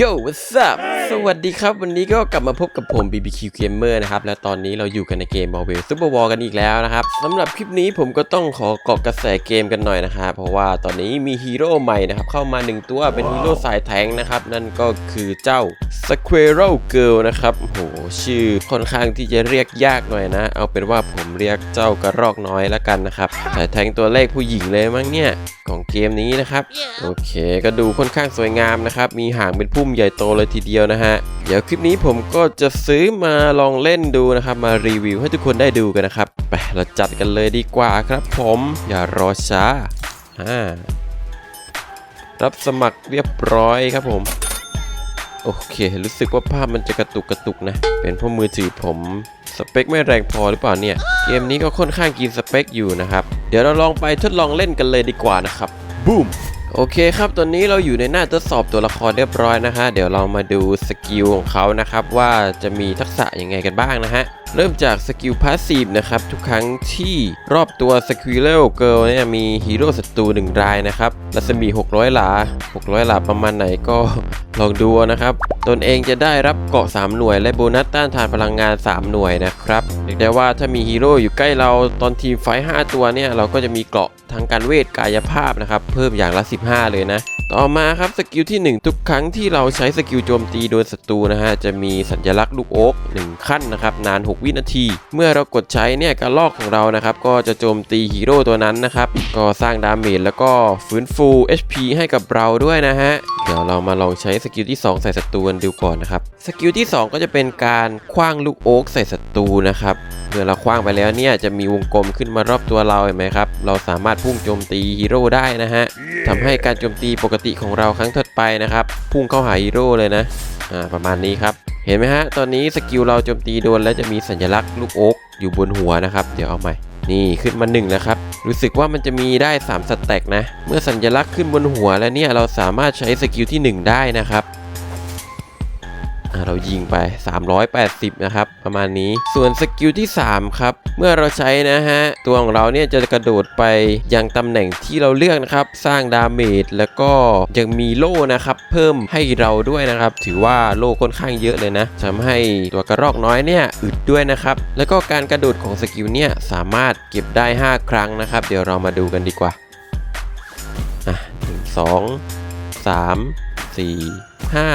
Yo what's up สวัสดีครับ วันนี้ก็กลับมาพบกับผม BBQ Gamer นะครับ และตอนนี้เราอยู่กันในเกม Marvel Super War กันอีกแล้วนะครับสำหรับคลิปนี้ผมก็ต้องขอเกาะกระแสเกมกันหน่อยนะครับ เพราะว่าตอนนี้มีฮีโร่ใหม่นะครับ เข้ามาหนึ่งตัวเป็นฮีโร่สายแทงค์นะครับ นั่นก็คือเจ้า Squirrel Girl นะครับโหชื่อค่อนข้างที่จะเรียกยากหน่อยนะ เอาเป็นว่าผมเรียกเจ้ากระรอกน้อยแล้วกันนะครับสายแทงค์ตัวเลขผู้หญิงเลยมั้งเนี่ยของเกมนี้นะครับโอเค ก็ดูค่อนข้างสวยงามนะครับมีหางเป็นพุ่มใหญ่โตเลยทีเดียวนะฮะ เดี๋ยวคลิปนี้ผมก็จะซื้อมาลองเล่นดูนะครับ มารีวิวให้ทุกคนได้ดูกันนะครับ ไปเราจัดกันเลยดีกว่าครับผม อย่ารอช้าอ่ารับสมัครเรียบร้อยครับผม โอเค รู้สึกว่าภาพมันจะกระตุกกระตุกนะ เป็นเพราะมือถือผม สเปคไม่แรงพอหรือเปล่าเนี่ย เกมนี้ก็ค่อนข้างกินสเปคอยู่นะครับ เดี๋ยวเราลองไปทดลองเล่นกันเลยดีกว่านะครับบูม โอเคครับตอนนี้เราอยู่ในหน้าทดสอบตัวละครเรียบร้อยนะฮะ เดี๋ยวเรามาดูสกิลของเขานะครับ ว่าจะมีทักษะยังไงกันบ้างนะฮะ เริ่มจากสกิลพาสซีฟนะครับ ทุกครั้งที่รอบตัวสกิลเลเกิลเนี่ยมีฮีโร่ศัตรูหนึ่งรายนะครับรัศมี 600 หลา 600 หลาประมาณไหนก็ลองดูนะครับ ตนเองจะได้รับเกาะ 3 หน่วย และโบนัสต้านทานพลังงาน 3 หน่วยนะครับเรียกได้ว่าถ้ามีฮีโร่อยู่ใกล้เราตอนทีมไฟ5ตัวเนี่ยเราก็จะมีเกาะ ทางการเวทกายภาพนะครับเพิ่มอย่างละ 15 เลยนะ ต่อมาครับสกิลที่ 1 ทุกครั้งที่เราใช้สกิลโจมตีโดนศัตรูนะฮะจะมีสัญลักษณ์ลูกโอ๊ก1ขั้นนะครับนาน 6 วินาที เมื่อเรากดใช้เนี่ยกระลอกของเรานะครับก็จะโจมตีฮีโร่ตัวนั้นนะครับก็สร้างดาเมจแล้วก็ฟื้นฟู HP ให้กับเราด้วยนะฮะเดี๋ยวเรามาลองใช้สกิลที่ 2 ใส่ศัตรูกันดูก่อนนะครับสกิลที่ 2 ก็จะเป็นการคว้างลูกโอ๊กใส่ศัตรูนะครับเมื่อเราคว้างไปแล้วเนี่ยจะมีวงกลมขึ้นมารอบตัวเราเห็นไหมครับเราสามารถพุ่งโจมตีฮีโร่ได้นะฮะทำให้การโจมตีปกติของเราครั้งถัดไปนะครับ พุ่งเข้าหาฮีโร่เลยนะอ่าประมาณนี้ครับ เห็นไหมฮะ ตอนนี้สกิลเราโจมตีโดนแล้วจะมีสัญลักษณ์ลูกโอ๊กอยู่บนหัวนะครับ เดี๋ยวเอาใหม่ นี่ขึ้นมา1แล้วครับ รู้สึกว่ามันจะมีได้ 3 สแต็กนะ เมื่อสัญลักษณ์ขึ้นบนหัวแล้วเนี่ยเราสามารถใช้สกิลที่ 1 ได้นะครับอะ เรายิงไป 380 นะครับ ประมาณนี้ ส่วนสกิลที่ 3 ครับ เมื่อเราใช้นะฮะ ตัวของเราเนี่ยจะกระโดดไปยังตำแหน่งที่เราเลือกนะครับ สร้างดาเมจแล้วก็ยังมีโล่นะครับ เพิ่มให้เราด้วยนะครับ ถือว่าโล่ค่อนข้างเยอะเลยนะทำให้ตัวกระรอกน้อยเนี่ยอึดด้วยนะครับ แล้วก็การกระโดดของสกิลเนี่ยสามารถเก็บได้ 5 ครั้งนะครับ เดี๋ยวเรามาดูกันดีกว่าอะหนึ่งสองสามสี่ห้า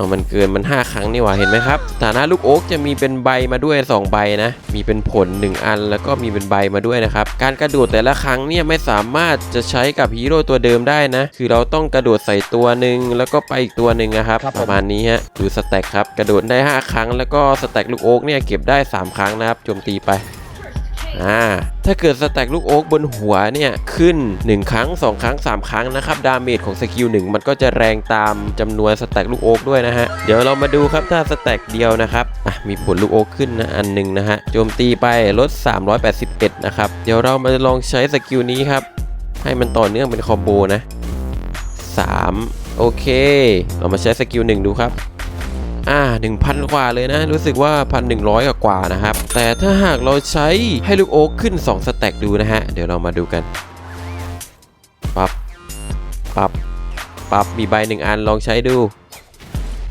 เอามันเกินมัน 5 ครั้งนี่หว่าเห็นไหมครับสถานะลูกโอ๊กจะมีเป็นใบมาด้วย 2 ใบนะ มีเป็นผล 1 อันแล้วก็มีเป็นใบมาด้วยนะครับ การกระโดดแต่ละครั้งเนี่ยไม่สามารถจะใช้กับฮีโร่ตัวเดิมได้นะ คือเราต้องกระโดดใส่ตัวหนึ่งแล้วก็ไปอีกตัวหนึ่งนะครับครับผมประมาณนี้ฮะดูสแต็กครับกระโดดได้ 5 ครั้ง แล้วก็สแต็กลูกโอ๊กเนี่ยเก็บได้ 3 ครั้งนะครับโจมตีไป อ่าถ้าเกิดสแต็กลูกโอ๊กบนหัวเนี่ยขึ้น 1 ครั้ง 2 ครั้ง 3 ครั้งนะครับดาเมจของสกิล1มันก็จะแรงตามจำนวนสแต็กลูกโอ๊กด้วยนะฮะเดี๋ยวเรามาดูครับถ้าสแต็กเดียวนะครับอะมีผลลูกโอ๊กขึ้นนะอันหนึ่งนะฮะโจมตีไปลด 381 นะครับ เดี๋ยวเรามาลองใช้สกิลนี้ครับ ให้มันต่อเนื่องเป็นคอมโบนะ 3 โอเค เรามาใช้สกิล1ดูครับ อ่า1,000 กว่าเลยนะ รู้สึกว่า 1,100 กว่าๆนะครับ แต่ถ้าหากเราใช้ให้ลูกโอ๊กขึ้น 2 สแต็กดูนะฮะ เดี๋ยวเรามาดูกัน ปับปับปับมีใบหนึ่งอันลองใช้ดู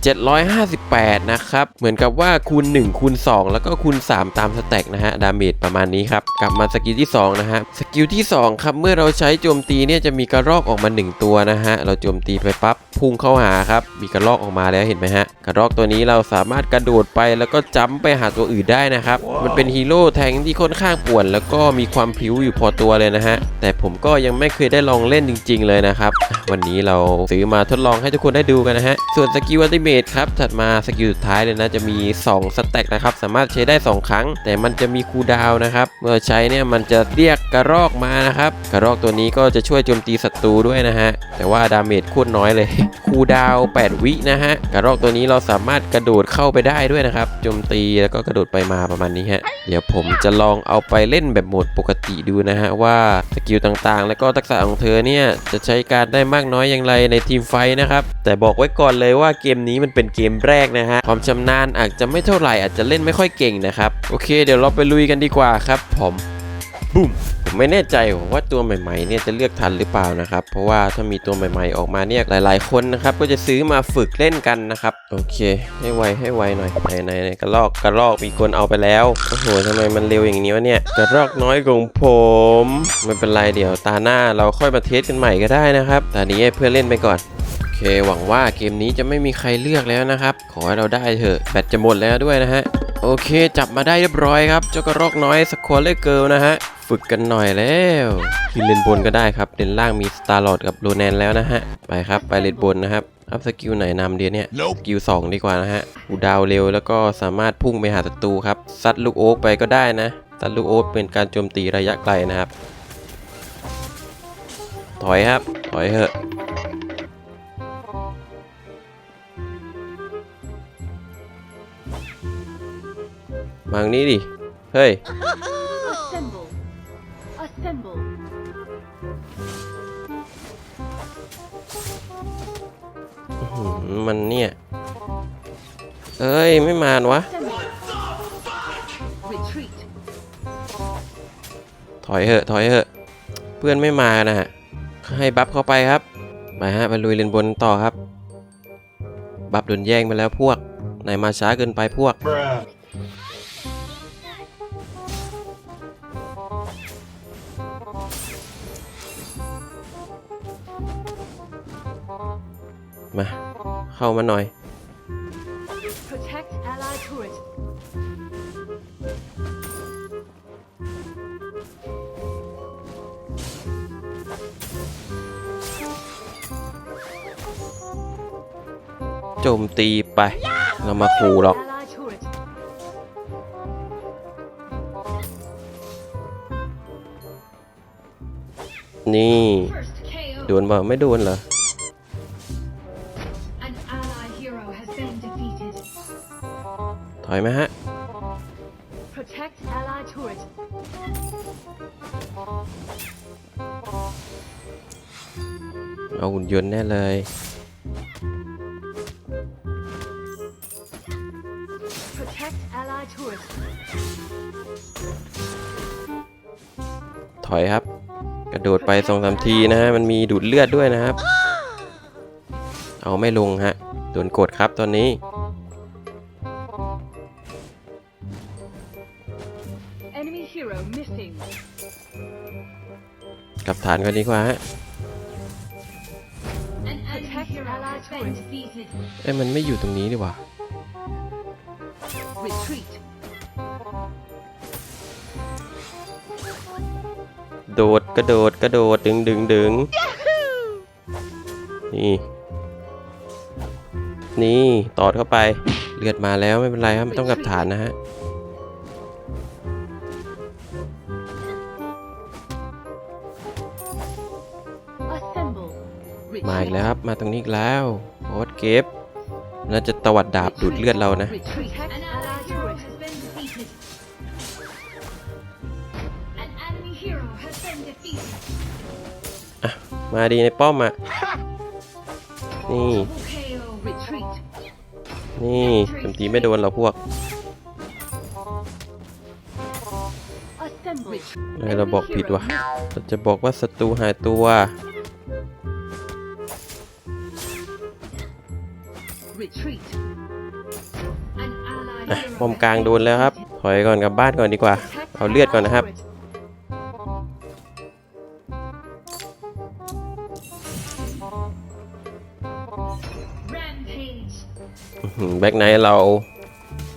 758 นะครับ เหมือนกับว่าคูณ 1 คูณ 2 แล้วก็คูณ 3 ตามสแต็กนะฮะ ดาเมจประมาณนี้ครับ กลับมาสกิลที่ 2 นะฮะ สกิลที่ 2 ครับ เมื่อเราใช้โจมตีเนี่ยจะมีกระรอกออกมา 1 ตัวนะฮะ เราโจมตีไปปั๊บพุ่งเข้าหาครับ มีกระรอกออกมาแล้วเห็นไหมฮะ กระรอกตัวนี้เราสามารถกระโดดไปแล้วก็จัมไปหาตัวอื่นได้นะครับ มันเป็นฮีโร่แทงที่ค่อนข้างป่วน แล้วก็มีความพริ้วอยู่พอตัวเลยนะฮะ แต่ผมก็ยังไม่เคยได้ลองเล่นจริง ๆ เลยนะครับ วันนี้เราซื้อมาทดลองให้ทุกคนได้ดูกันนะฮะ ส่วนสกิลอัลติเมทครับถัดมาสกิลสุดท้ายเลยนะจะมี 2 สแต็กนะครับสามารถใช้ได้ 2 ครั้ง แต่มันจะมีคูลดาวนะครับเมื่อใช้เนี่ยมันจะเรียกกระรอกมานะครับกระรอกตัวนี้ก็จะช่วยโจมตีศัตรูด้วยนะฮะแต่ว่าดาเมจโคตรน้อยเลยคูลดาว 8 วินะฮะกระรอกตัวนี้เราสามารถกระโดดเข้าไปได้ด้วยนะครับโจมตีแล้วก็กระโดดไปมาประมาณนี้ฮะเดี๋ยวผมจะลองเอาไปเล่นแบบโหมดปกติดูนะฮะว่าสกิลต่างๆ แล้วก็ทักษะของเธอเนี่ยจะใช้การได้มากน้อยอย่างไรในทีมไฟนะครับแต่บอกไว้ก่อนเลยว่าเกมนี้มันเป็นเกมแรกนะฮะความชำนาญอาจจะไม่เท่าไหร่อาจจะเล่นไม่ค่อยเก่งนะครับ โอเค เดี๋ยวเราไปลุยกันดีกว่าครับผมบุ้มผมไม่แน่ใจว่าตัวใหม่ๆเนี่ยจะเลือกทันหรือเปล่านะครับ เพราะว่าถ้ามีตัวใหม่ๆออกมาเนี่ยหลาย ๆ คนนะครับก็จะซื้อมาฝึกเล่นกันนะครับ โอเค ให้ไวให้ไวหน่อยไหนไหนไหนกระลอกกระลอกมีคนเอาไปแล้วโอ้โหทำไมมันเร็วอย่างนี้วะเนี่ยกระรอกน้อยของผมไม่เป็นไรเดี๋ยวตาหน้าเราค่อยมาเทสกันใหม่ก็ได้นะครับตอนนี้ให้เพื่อนเล่นไปก่อน เคหวังว่าเกมนี้จะไม่มีใครเลือกแล้วนะครับ ขอให้เราได้เถอะแบตจะหมดแล้วด้วยนะฮะ โอเคจับมาได้เรียบร้อยครับ เจ้ากระรอกน้อยสควอเลเกิลนะฮะ ฝึกกันหน่อยแล้วขึ้นเลนบนก็ได้ครับเลนล่างมีสตาร์ลอดกับโรแนนแล้วนะฮะ ไปครับไปเลนบนนะครับอัพสกิลไหนนำเดียวเนี่ย Nope สกิล2ดีกว่านะฮะอูดาวเร็วแล้วก็สามารถพุ่งไปหาศัตรูครับซัดลูกโอ๊กไปก็ได้นะซัดลูกโอ๊กเป็นการโจมตีระยะไกลนะครับ ถอยครับ ถอยเถอะ มาทางนี้ดิ เฮ้ย Assemble. Assemble. อื้อหือมันเนี่ย เอ้ย ไม่มานวะ Assemble. Retreat. ถอยเหอะ ถอยเหอะ เพื่อนไม่มานะฮะ ให้บัฟเข้าไปครับไปฮะไปลุยเลนบนต่อครับ บัฟโดนแย่งไปแล้วพวกไหนมาช้าเกินไปพวก Bruh. มา เข้ามาหน่อย Protect allied turret. โจมตีไป เรามาขู่หรอก Allied turret. นี่ First KO. โดนบ่าไม่โดนเหรอ ถอยไหมฮะ Protect allied turret. เอาหุ่นยนต์แน่เลย Protect allied turret. ถอยครับ กระโดดไปสองสามทีนะฮะ มันมีดูดเลือดด้วยนะครับ เอาไม่ลงฮะ โดนกดครับตอนนี้ Enemy hero missing. กลับฐานกันดีกว่าฮะ An enemy hero has been defeated. เอ้ยมันไม่อยู่ตรงนี้ดีกว่า Retreat. โดดกระโดดกระโดดดึงดึงดึงนี่ นี่ตอดเข้าไป เลือดมาแล้วไม่เป็นไรครับไม่ต้องกลับฐานนะฮะ มาอีกแล้วครับ มาตรงนี้อีกแล้วโคตเก็บน่าจะตวัดดาบดูดเลือดเรานะ มาดีในป้อมอะ นี่ นี่โจมตีไม่โดนเราพวก Assemble. เราบอกผิดวะเราจะบอกว่าศัตรูหายตัว ป้อมกลางโดนแล้วครับ ถอยก่อนกลับบ้านก่อนดีกว่า เอาเลือดก่อนนะครับ แบ็กไนท์เรา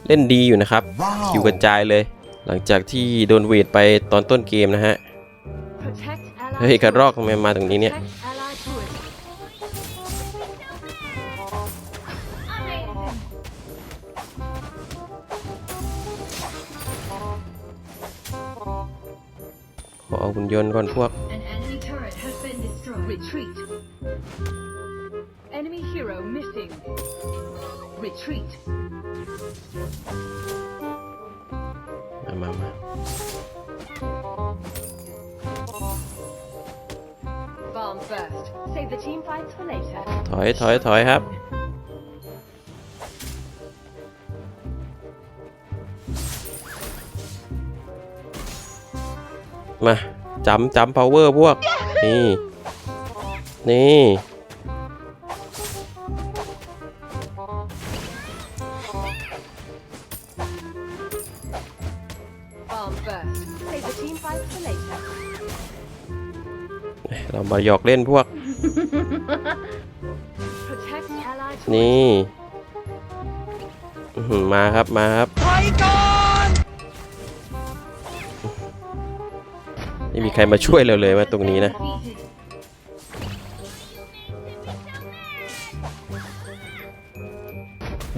เล่นดีอยู่นะครับ คิวกระจายเลย หลังจากที่โดนเวทไปตอนต้นเกมนะฮะ เฮ้ยกระรอกทำไมมาตรงนี้เนี่ย ยนต์ก่อนพวก An enemy turret has been destroyed. Retreat. Enemy hero missing. Retreat. มามามา Bomb first. Save the team fights for later. ถอย ถอย ถอยครับนมา จำจำมพาวเวอร์พวก นี่ นี่ เรามาหยอกเล่นพวก นี่ มาครับ มาครับ ม่มีใครมาช่วยเราเลยมาตรงนี้นะ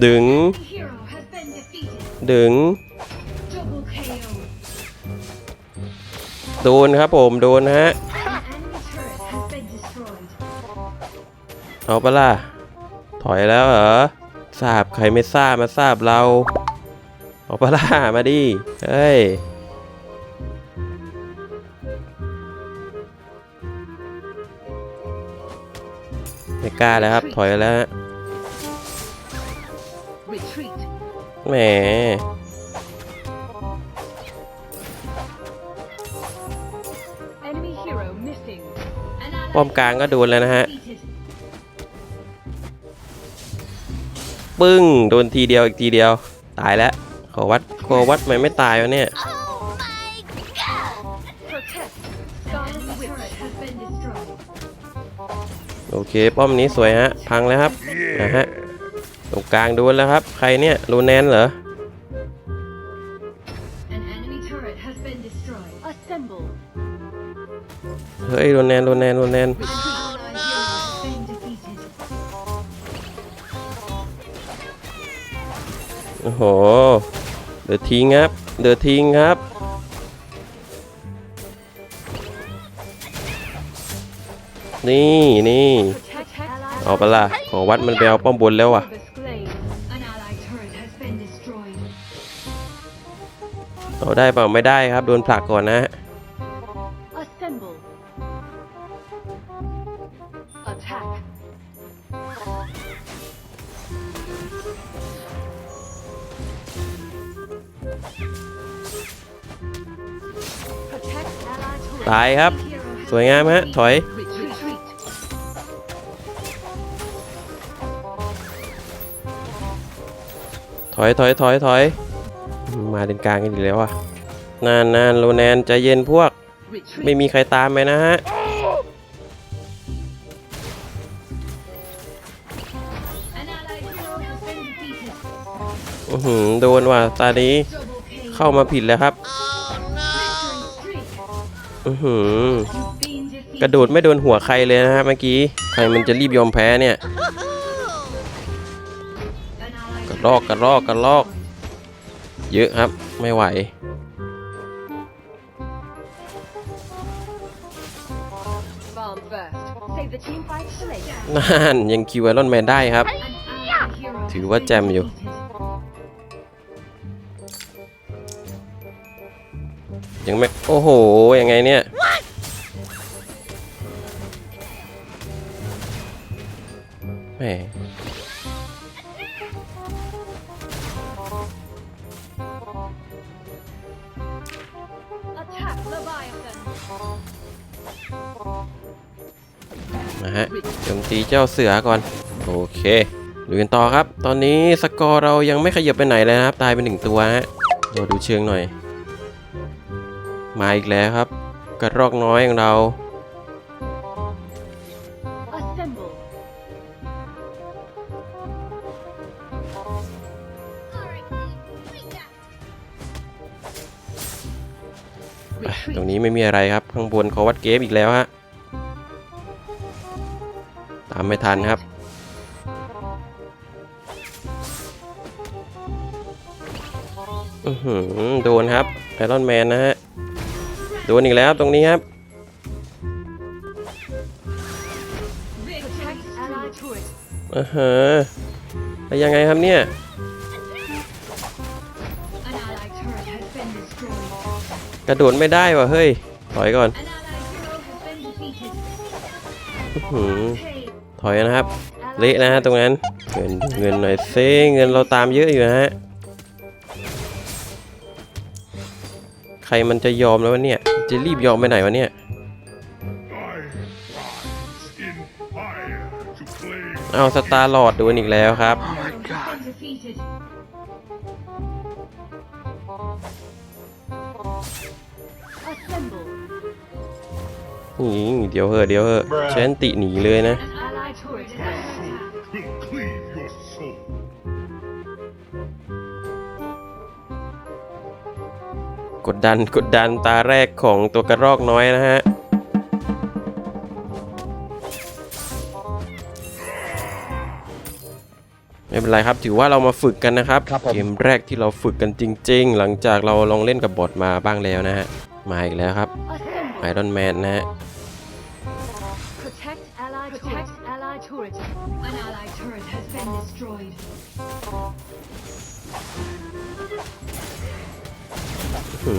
ดึง ดึง โดนครับผม โดนฮะ เอาปะล่ะ ถอยแล้วเหรอทราบใครไม่ทราบมาทราบเรา เอาปะล่ะ มาดิ เฮ้ย ไม่กล้าแล้วครับ ถอยแล้วฮะ Retreat. แหม Enemy hero missing. An ally ป้อมกลางก็โดนแล้วนะฮะ defeated. ปึ้ง โดนทีเดียวอีกทีเดียว ตายแล้ว ขอวัดขอวัดมันไม่ตายวะเนี่ย โอเค ป้อมนี้สวยฮะ พังแล้วครับนะฮะตรงกลางโดนแล้วครับ ใครเนี่ยรูแนนเหรอ An enemy turret has been destroyed. Assemble. เฮ้ยรูแนนรูแนนรูแนน An allied hero has been defeated. โอ้โห เดือดทิ้งครับ เดือดทิ้งครับ นี่นี่เอาไปละขอวัดมันไปเอาป้อมบนแล้วอะเอาได้เปล่าไม่ได้ครับ โดนผลักก่อนนะตายครับ สวยงามฮะ ถอย ถอยถอยถอยถอยมาเป็นกลางกันอีกแล้วอะนานนานโรแนนใจเย็นพวก ไม่มีใครตามไปนะฮะอือหือโดนว่ะตานี้เข้ามาผิดแล้วครับอือหือกระโดดไม่โดนหัวใครเลยนะฮะเมื่อกี้ ใครมันจะรีบยอมแพ้เนี่ย ระลอกกระลอกกระลอก เยอะครับไม่ไหว นั่น ยังคิวไอรอนแมนได้ครับ ถือว่าแจมอยู่ ยังไม่ โอ้โห ยังไงเนี่ย เจ้าเสือก่อน โอเคดูกันต่อครับ ตอนนี้สกอร์เรายังไม่ขยับไปไหนเลยนะครับ ตายไปหนึ่งตัวฮะเราดูเชิงหน่อย มาอีกแล้วครับ กระรอกน้อยของเรา Assemble. Retreat. ตรงนี้ไม่มีอะไรครับ ข้างบนเขาวัดเกมอีกแล้วฮะ ตามไม่ทันครับ อือหือโดนครับไอรอนแมนนะฮะ โดนอีกแล้วตรงนี้ครับ Protect allied turret. อือฮะแล้วยังไงครับเนี่ย กระโดดไม่ได้ว่ะเฮ้ย ถอยก่อน อือหือ ถอยนะครับ Allied เละนะฮะตรงนั้น เงินเงินหน่อยเซ่เงินเราตามเยอะอยู่นะฮะ ใครรมันจะยอมแล้ววะเนี่ย จะรีบยอมไปไหนวะเนี่ย I rise in fire to flame. เอาสตาร์ลอดโดนอีกแล้วครับ defeated. Assemble. นี่เดี๋ยวเหอะเดี๋ยวเหอะเชนติหนีเลยนะ กดดันกดดันตาแรกของตัวกระรอกน้อยนะฮะไม่เป็นไรครับ ถือว่าเรามาฝึกกันนะครับเกมแรกที่เราฝึกกันจริง ๆ หลังจากเราลองเล่นกับบอทมาบ้างแล้วนะฮะ มาอีกแล้วครับ Assemble. ไอรอนแมนนะฮะ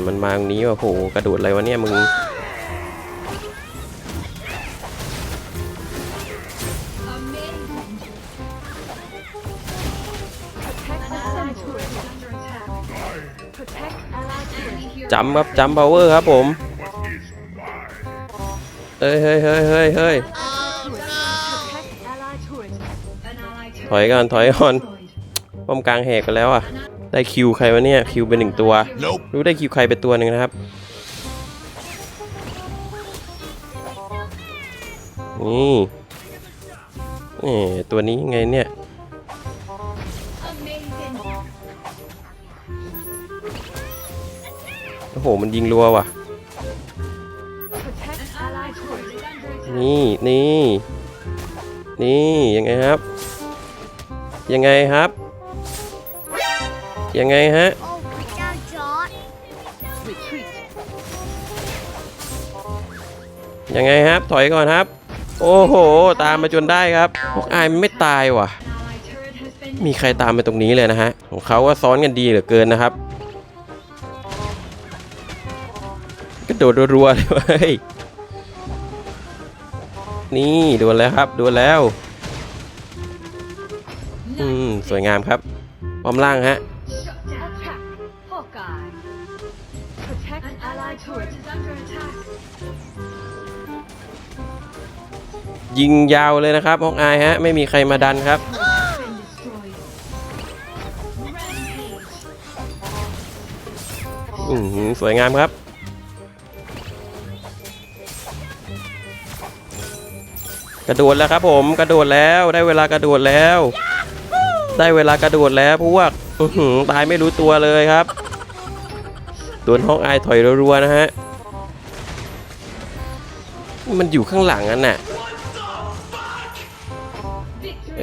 มันมาตรงนี้ว่ะโหกระโดดอะไรวะเนี่ยมึงจำครับจำพาวเวอร์ครับผมเฮ้ยเฮ้ยเฮ้ยเฮ้ยเฮ้ยถอยก่อนถอยก่อนป้อมกลางแหกไปแล้วอะ ได้คิวใครวะเนี่ยคิวเป็นหนึ่งตัว Nope. รู้ได้คิวใครเป็นตัวหนึ่งนะครับ นี่นี่ตัวนี้ไงเนี่ย Amazing. โอ้โหมันยิงรัวว่ะ Protect allied turret is under attack. นี่นี่นี่ยังไงครับ ยังไงครับ ยังไงฮะ โอ้พระเจ้าจอร์ดยังไงครับ ถอยก่อนครับ โอ้โห ตามมาจนได้ครับพวกอายมันไม่ตายว่ะ มีใครตามไปตรงนี้เลยนะฮะ ของเขาว่าซ้อนกันดีเหลือเกินนะครับกระโดดรัวๆเลยเว้ยนี่โดนแล้วครับโดนแล้ว อืม สวยงามครับป้อมล่างฮะ ยิงยาวเลยนะครับฮอกอายฮะไม่มีใครมาดันครับ อือสวยงามครับ กระโดดแล้วครับผมกระโดดแล้วได้เวลากระโดดแล้ว ได้เวลากระโดดแล้วพวกอื้อหือตายไม่รู้ตัวเลยครับโดนฮอกอายถอยรัวๆนะฮะมันอยู่ข้างหลังอันน่ะ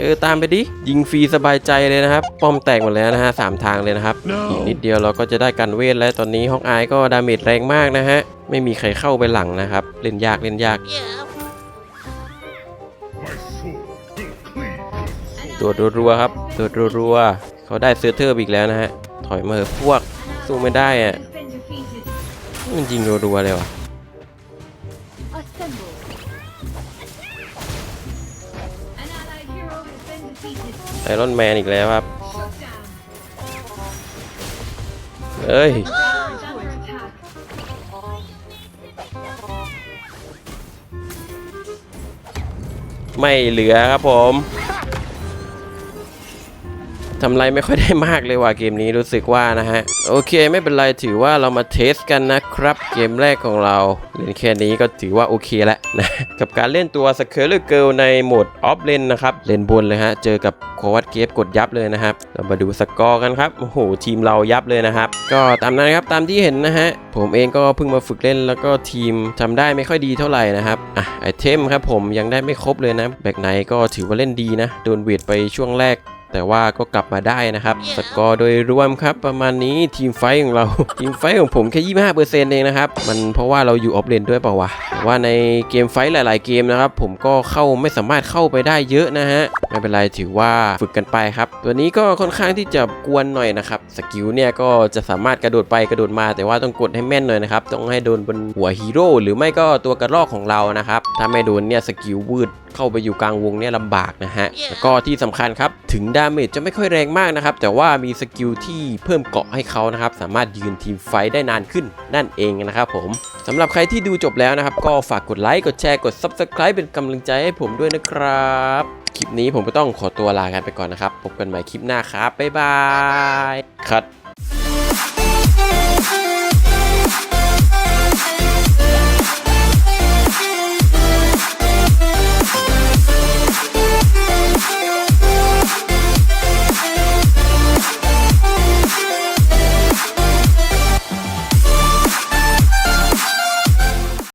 ออตามไปดิ ยิงฟรีสบายใจเลยนะครับ ป้อมแตกหมดแล้วนะฮะสามทางเลยนะครับอีกนิดเดียวเราก็จะได้กันเวทแล้วตอนนี้ฮอกอายก็ดาเมจแรงมากนะฮะ ไม่มีใครเข้าไปหลังนะครับ เล่นยากเล่นยาก My soul will cleave your โดดรัวๆครับ โดดรัวๆเขาได้เซอร์เทอร์อีกแล้วนะฮะ ถอยมาเถอะพวก สู้ไม่ได้อะ Has been defeated. มันยิงรัวๆเลยว่ะ ไอรอนแมนอีกแล้วครับ เอ้ย ไม่เหลือครับผมทำไรไม่ค่อยได้มากเลยว่ะเกมนี้รู้สึกว่านะฮะ โอเคไม่เป็นไรถือว่าเรามาเทสกันนะครับ เกมแรกของเราเล่นแค่นี้ก็ถือว่าโอเคแล้วนะกับการเล่นตัวสเคเลอร์เกิลในโหมดออฟเลนนะครับเลนบนเลยฮะเจอกับโควัตเกฟกดยับเลยนะครับ เรามาดูสกอร์กันครับโอ้โหทีมเรายับเลยนะครับ ก็ตามนั้นครับตามที่เห็นนะฮะผมเองก็เพิ่งมาฝึกเล่นแล้วก็ทีมทำได้ไม่ค่อยดีเท่าไหร่นะครับอะไอเทมครับผมยังได้ไม่ครบเลยนะแบกไนก็ถือว่าเล่นดีนะโดนเวทไปช่วงแรก แต่ว่าก็กลับมาได้นะครับ สกอร์โดยรวมครับ ประมาณนี้ทีมไฟท์ของเรา ทีมไฟท์ของผมแค่ 25%เองนะครับ มันเพราะว่าเราอยู่ออฟเลนด้วยเปล่าวะแต่ว่าในเกมไฟท์หลาย ๆ เกมนะครับ ผมก็เข้าไม่สามารถเข้าไปได้เยอะนะฮะ ไม่เป็นไรถือว่าฝึกกันไปครับ ตัวนี้ก็ค่อนข้างที่จะกวนหน่อยนะครับ สกิลเนี่ยก็จะสามารถกระโดดไปกระโดดมา แต่ว่าต้องกดให้แม่นหน่อยนะครับ ต้องให้โดนบนหัวฮีโร่หรือไม่ก็ตัวกระรอกของเรานะครับ ถ้าไม่โดนเนี่ยสกิลวืดเข้าไปอยู่กลางวงเนี่ยลำบากนะฮะแล้วก็ที่สำคัญครับถึงได้าเมจจะไม่ค่อยแรงมากนะครับ แต่ว่ามีสกิลที่เพิ่มเกาะให้เขานะครับ สามารถยืนทีมไฟได้นานขึ้นนั่นเองนะครับผมสำหรับใครที่ดูจบแล้วนะครับ ก็ฝากกดไลค์ กดแชร์ กด Subscribe เป็นกำลังใจให้ผมด้วยนะครับ คลิปนี้ผมก็ต้องขอตัวลากันไปก่อนนะครับ พบกันใหม่คลิปหน้าครับ บ๊ายบายคัด